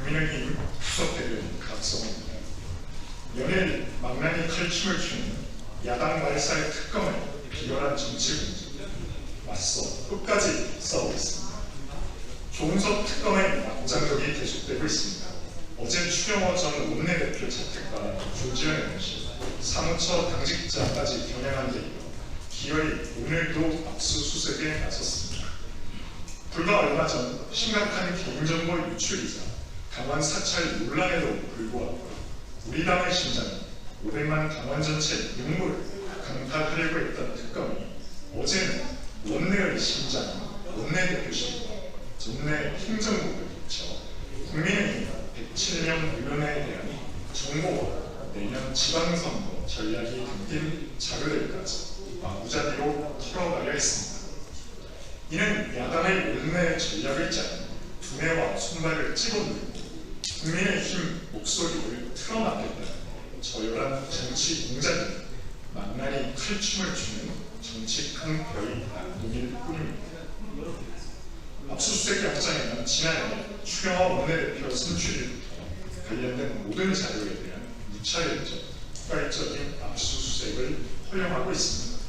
국민의힘 수석대변인 박성호입니다. 연일 망나니 칼춤을 추는 야당 말살 특검의 비열한 정치 문제 맞서 끝까지 싸우겠습니다. 조은석 특검의 막장극이 계속되고 있습니다. 어제 추경호 전 원내대표 자택과 조지현 MC, 사무처 당직자까지 겨냥한 데 이어 기어이 오늘도 압수수색에 나섰습니다. 불과 얼마 전 심각한 개인정보 유출이자 강원 사찰 논란에도 불구하고 우리 당의 심장이 500만 강원 전체 눈물을 강탈하려고 했던 특검이 어제는 원내의 심장, 원내대표실과 전내 행정국을 거쳐 국민의힘 107명 의원에 대한 정보와 내년 지방선거 전략이 담긴 자료들까지 무자비로 털어가려 했습니다. 이는 야당의 원내 전략을 짜는 두뇌와 손발을 찍어누르고 국민의 힘 목소리를 틀어막겠다는 저열한 정치 공작이 망나니 칼춤을 추는 정치 큰 별이 아니일 뿐입니다. 압수수색 영장에는 지난해 추경호 원내대표 선출일부터 관련된 모든 자료에 대한 무차별적, 포괄적인 압수수색을 허용하고 있습니다.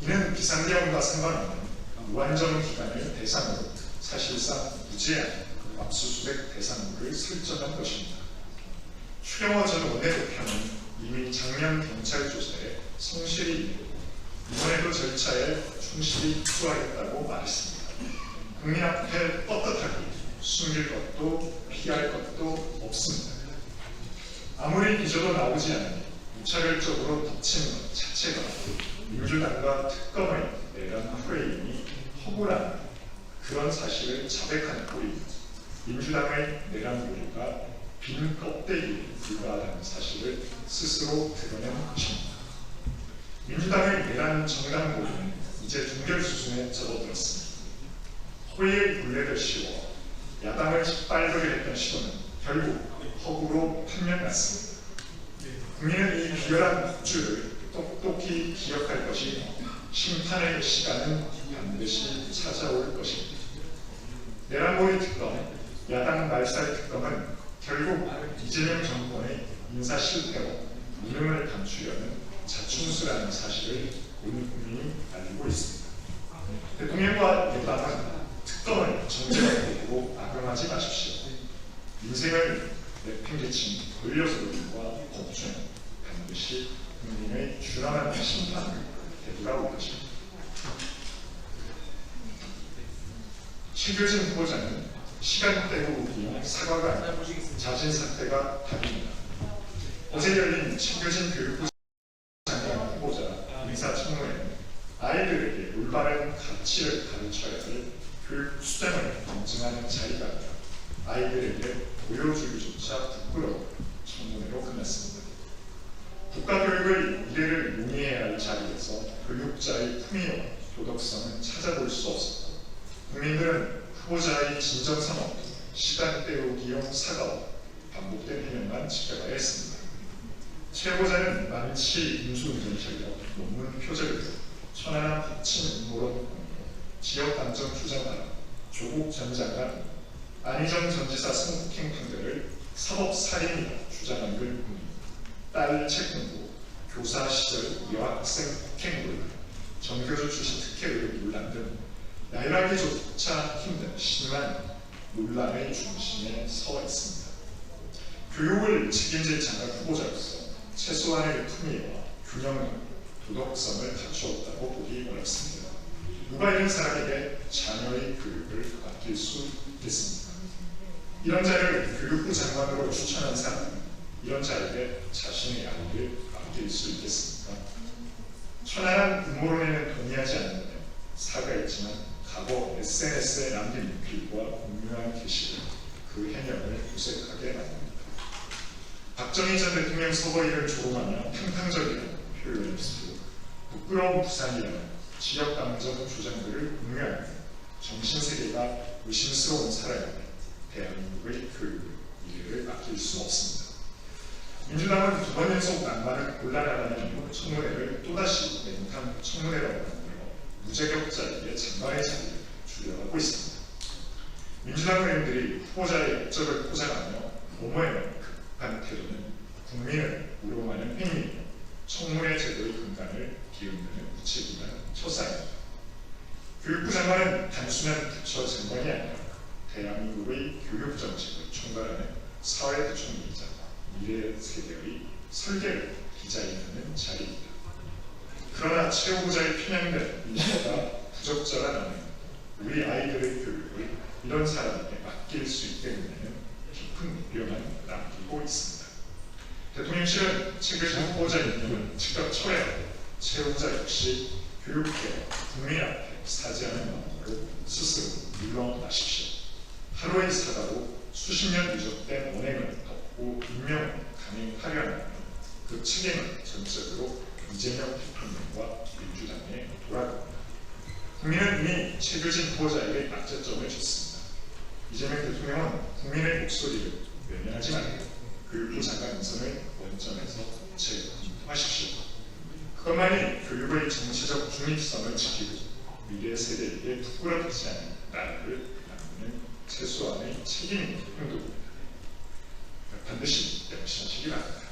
이는 비상계엄과 상관없는 무한정 기간을 대상으로 사실상 무제한 압수수색 대상물을 설정한 것입니다. 추경호 전 원내대표는 이미 작년 경찰 조사에 성실히 이르고 이번에도 절차에 충실히 투하했다고 말했습니다. 국민 앞에 떳떳하게 숨길 것도 피할 것도 없습니다. 아무리 빚어도 나오지 않으니 무차별적으로 덮치는 것 자체가 민주당과 특검의 내란 프레임이 허구라는 그런 사실을 자백하는 꼴입니다. 민주당의 내란 요리가 빈 껍데기에 불과하다는 사실을 스스로 드러낸 것입니다. 민주당의 내란 정당 모임은 이제 종결 수순에 접어들었습니다. 호의의 굴레를 씌워 야당을 짓밟으려 했던 시도는 결국 허구로 판명났습니다. 국민은 이 비열한 국주를 똑똑히 기억할 것이 심판의 시간은 반드시 찾아올 것입니다. 내란몰이 특검, 야당 말살 특검은 결국 이재명 정권의 인사 실패로 무능을 감추려는 자충수라는 사실을 온 국민이 알고 있습니다. 대통령과 여당은 특검을 정쟁의 도구로 악용하지 마십시오. 인생을 내팽개친 권력으로과 법중 반드시 국민의 준엄한 심판을 되돌아올 것입니다. 최규진 후보자는 시간 때우기용 사과가 자진 사퇴가 답입니다. 어제 열린 최규진 교육부 장관 후보자 인사청문회는 아이들에게 올바른 가치를 가르쳐야 할 교육 수장을 검증하는 자리가 아니라 아이들에게 보여주기조차 부끄러운 청문회로 끝났습니다. 국가교육의 미래를 논의해야 할 자리에서 교육자의 품위와 도덕성을 찾아볼 수 없었고 국민들은 후보자의 진정성 없는 시간 때우기용 사과와 반복된 해명만 지켜가야 했습니다. 최 후보자는 만치 인수운전 전략, 논문 표절 등 천안함 합친 음모론 공유, 지역 감정 주장하라, 조국 전 장관, 안희정 전 지사 성폭행 판결을 사법살인이라 주장한 걸 보니 딸 책임도 교사 시절 여학생 폭행 논란, 정교조 출신 특혜 의혹 논란 등 나열하기조차 힘든 심한 논란의 중심에 서 있습니다. 교육을 책임질 장관 후보자로서 최소한의 품위와 균형과 도덕성을 갖추었다고 보기 어렵습니다. 누가 이런 사람에게 자녀의 교육을 맡길 수 있겠습니까? 이런 자를 교육부 장관으로 추천한 사람은 이런 자에게 자신의 아이를 맡길 수 있겠습니까? 천안한 음모론에는 동의하지 않는다면 사과했지만 과거 SNS에 남긴 글과 공유한 게시를 그 해명을 무색하게 만듭니다. 박정희 전 대통령 서거일을 조롱하며 탕탕적이라는 표현을 쓰고 부끄러운 부산이라는 지역 감정 주장들을 공유하며 정신세계가 의심스러운 사람에게 대한민국의 교육을 미래를 맡길 수 없습니다. 민주당은 두번 연속 낭만을 곤란하다는 이유로 청문회를 또다시 맹탕 청문회라고 만들어 무자격자에게 장관의 자리를 주려하고 있습니다. 민주당 의원들이 후보자의 업적을 포장하며 옹호하는 급한 태도는 국민을 우롱하는 행위이며 청문회 제도의 근간을 기울이는 무책임한 처사입니다. 교육부 장관은 단순한 부처 장관이 아니라 대한민국의 교육 정책을 총괄하는 사회 부총리이자 미래 세대의 설계를 디자인하는 자리입니다. 그러나 최 후보자의 편향된 인식과 부적절한 언행, 우리 아이들의 교육을 이런 사람에게 맡길 수 있게 되는 깊은 우려만 남기고 있습니다. 대통령실은 최근신 후보자 임명을 즉각 철회하고 최 후보자 역시 교육계 국민 앞에 사죄하는 마음으로 스스로 물러나십시오. 하루의 사과로 수십 년 누적된 언행을 측에는 전적으로 이재명 대통령과 민주당에 돌아갑니다. 국민은 이미 최규진 후보자에게 낙제점을 줬습니다. 이재명 대통령은 국민의 목소리를 외면하지만 교육부 장관 인선을 원점에서 재검토하십시오. 그것만이 교육의 정치적 중립성을 지키고 미래 세대에게 부끄럽지 않은 나라를 만드는 최소한의 책임이 행동입니다. 반드시 명심하시기 바랍니다.